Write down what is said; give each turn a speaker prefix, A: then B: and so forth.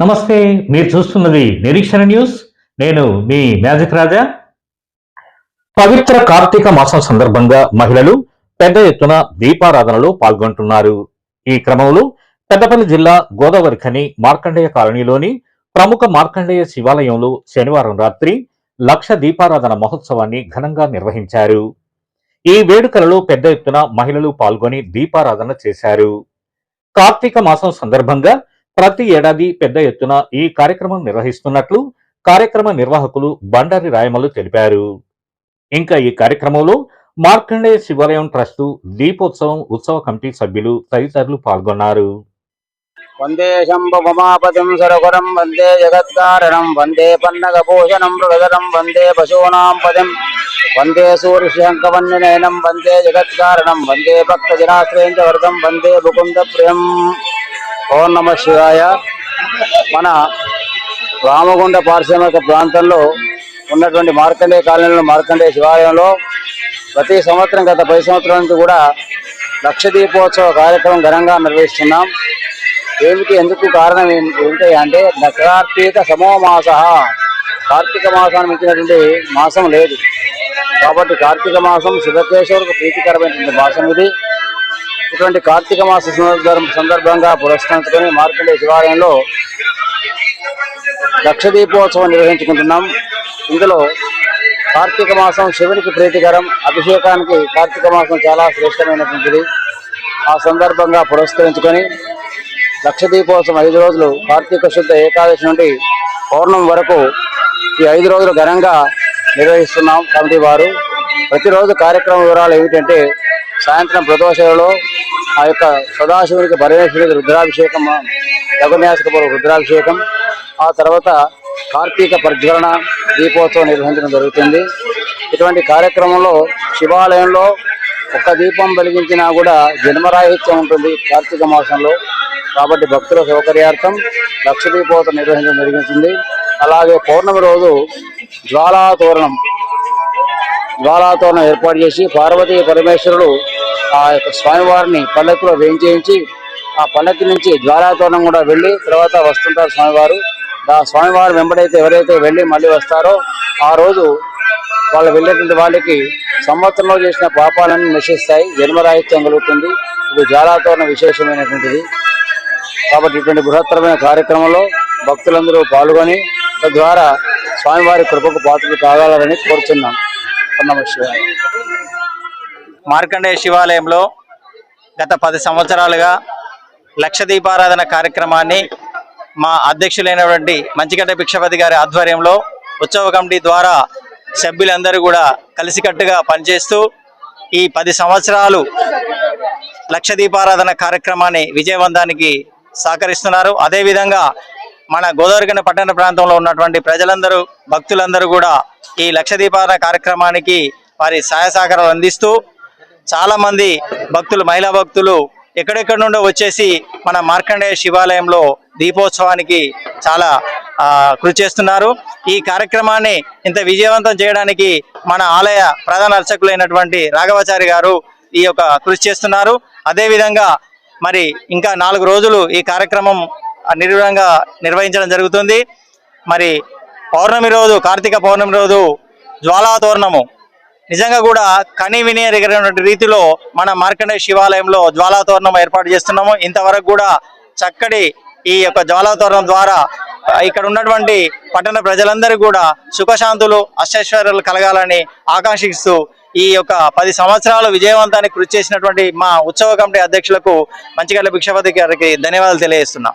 A: నమస్తే మీరు చూస్తున్నది నిరీక్షణ న్యూస్. నేను మీ మ్యాజిక్ రాజా. పవిత్ర కార్తీక మాసం సందర్భంగా మహిళలు పెద్ద ఎత్తున దీపారాధనలో పాల్గొంటున్నారు. ఈ క్రమంలో పెద్దపల్లి జిల్లా గోదావరిఖని మార్కండేయ కాలనీలోని ప్రముఖ మార్కండేయ శివాలయంలో శనివారం రాత్రి లక్ష దీపారాధన మహోత్సవాన్ని ఘనంగా నిర్వహించారు. ఈ వేడుకలలో పెద్ద ఎత్తున మహిళలు పాల్గొని దీపారాధన చేశారు. కార్తీక మాసం సందర్భంగా ప్రతి ఏడాది పెద్ద ఎత్తున ఈ కార్యక్రమం నిర్వహిస్తున్నట్లు కార్యక్రమ నిర్వాహకులు బండారి రాయమలు తెలిపారు. ఇంకా ఈ కార్యక్రమంలో మార్కండేయ శివాలయం ట్రస్టు దీపోత్సవం ఉత్సవ కమిటీ సభ్యులు తదితరులు పాల్గొన్నారు.
B: వందే శంభుమాపతిం సరగురం వందే జగత్కారణం వందే పన్నగభూషణం మృగధరం వందే పశూనాం పదం వందే సూర్యశంకవన్యనయనం వందే జగత్కారణం వందే భక్తజనాశ్రయం చ వందే ముకుంద ప్రియం ఓం నమ శివాయ. మన రామగుండ పారిశ్రామిక ప్రాంతంలో ఉన్నటువంటి మార్కండేయ కాలనీలో మార్కండేయ శివాలయంలో ప్రతి సంవత్సరం గత పది సంవత్సరాల నుంచి కూడా లక్ష దీపోత్సవ కార్యక్రమం ఘనంగా నిర్వహిస్తున్నాం. ఏమిటి ఎందుకు కారణం ఏం- ఏంటి అంటే కార్తీక సమోమాస కార్తీక మాసాన్ని మించినటువంటి మాసం లేదు. కాబట్టి కార్తీక మాసం శివకేశ్వరుకు ప్రీతికరమైనటువంటి మాసం ఇది. ఇటువంటి కార్తీక మాస సందర్భంగా పురస్కరించుకొని మార్కండే శివాలయంలో లక్ష దీపోత్సవం నిర్వహించుకుంటున్నాం. ఇందులో కార్తీక మాసం శివునికి ప్రీతికరం అభిషేకానికి కార్తీక మాసం చాలా శ్రేష్టమైనటువంటిది. ఆ సందర్భంగా పురస్కరించుకొని లక్ష దీపోత్సవం ఐదు రోజులు కార్తీక శుద్ధ ఏకాదశి నుండి పౌర్ణమి వరకు ఈ ఐదు రోజులు ఘనంగా నిర్వహిస్తున్నాం కమిటీ వారు. ప్రతిరోజు కార్యక్రమ వివరాలు ఏమిటంటే సాయంత్రం ప్రదోషలో ఆ యొక్క సదాశివునికి పరమేశ్వరుడికి రుద్రాభిషేకం లఘున్యాసకపూర్వ రుద్రాభిషేకం ఆ తర్వాత కార్తీక ప్రజ్వలన దీపోత్సవం నిర్వహించడం జరుగుతుంది. ఇటువంటి కార్యక్రమంలో శివాలయంలో ఒక్క దీపం వెలిగించినా కూడా జన్మరాహిత్యం ఉంటుంది కార్తీక మాసంలో. కాబట్టి భక్తుల సౌకర్యార్థం లక్ష దీపోత్సవం నిర్వహించడం జరిగింది. అలాగే పౌర్ణమి రోజు జ్వాలా తోరణం జ్వాలాతోరణం ఏర్పాటు చేసి పార్వతీ పరమేశ్వరుడు ఆ యొక్క స్వామివారిని పల్లకిలో వేయించేయించి ఆ పల్లకి నుంచి జ్వాలాతోరణం కూడా వెళ్ళి తర్వాత వస్తుంటారు స్వామివారు. ఆ స్వామివారు వెంబడైతే ఎవరైతే వెళ్ళి మళ్ళీ వస్తారో ఆ రోజు వాళ్ళు వెళ్ళేటువంటి వాళ్ళకి సంవత్సరంలో చేసిన పాపాలన్నీ నశిస్తాయి జన్మరాహిత్యం కలుగుతుంది. ఇది జ్వాలాతోరణ విశేషమైనటువంటిది. కాబట్టి ఇటువంటి బృహత్తరమైన కార్యక్రమంలో భక్తులందరూ పాల్గొని తద్వారా స్వామివారి కృపకు పాత్రలు కాగలరని కోరుతున్నాను
C: మార్కండేయ శివాలయంలో గత పది సంవత్సరాలుగా లక్ష దీపారాధన కార్యక్రమాన్ని మా అధ్యక్షులైనటువంటి మంచిగడ్డ భిక్షపతి గారి ఆధ్వర్యంలో ఉత్సవ కమిటీ ద్వారా సభ్యులందరూ కూడా కలిసికట్టుగా పనిచేస్తూ ఈ పది సంవత్సరాలు లక్ష దీపారాధన కార్యక్రమాన్ని విజయవంతానికి సహకరిస్తున్నారు. అదేవిధంగా మన గోదావరికని పట్టణ ప్రాంతంలో ఉన్నటువంటి ప్రజలందరూ భక్తులందరూ కూడా ఈ లక్ష దీపారాధన కార్యక్రమానికి వారి సహాయ సహకారాలు అందిస్తూ చాలా మంది భక్తులు మహిళా భక్తులు ఎక్కడెక్కడి నుండో వచ్చేసి మన మార్కండేయ శివాలయంలో దీపోత్సవానికి చాలా కృషి చేస్తున్నారు. ఈ కార్యక్రమాన్ని ఇంత విజయవంతం చేయడానికి మన ఆలయ ప్రధాన అర్చకులైనటువంటి రాఘవాచారి గారు ఈ యొక్క కృషి చేస్తున్నారు. అదేవిధంగా మరి ఇంకా నాలుగు రోజులు ఈ కార్యక్రమం నిర్వహంగా నిర్వహించడం జరుగుతుంది. మరి పౌర్ణమి రోజు కార్తీక పౌర్ణమి రోజు జ్వాలాతోరణము. నిజంగా కూడా కని విని రీతిలో మన మార్కండే శివాలయంలో జ్వాలాతోరణం ఏర్పాటు చేస్తున్నాము. ఇంతవరకు కూడా చక్కటి ఈ యొక్క జ్వాలాతోరణం ద్వారా ఇక్కడ ఉన్నటువంటి పట్టణ ప్రజలందరూ కూడా సుఖశాంతులు అష్టైశ్వర్యాలు కలగాలని ఆకాంక్షిస్తూ ఈ యొక్క పది సంవత్సరాలు విజయవంతానికి కృషి చేసినటువంటి మా ఉత్సవ కమిటీ అధ్యక్షులకు మంచిగడ్డ భిక్షపతి గారికి ధన్యవాదాలు తెలియజేస్తున్నాం.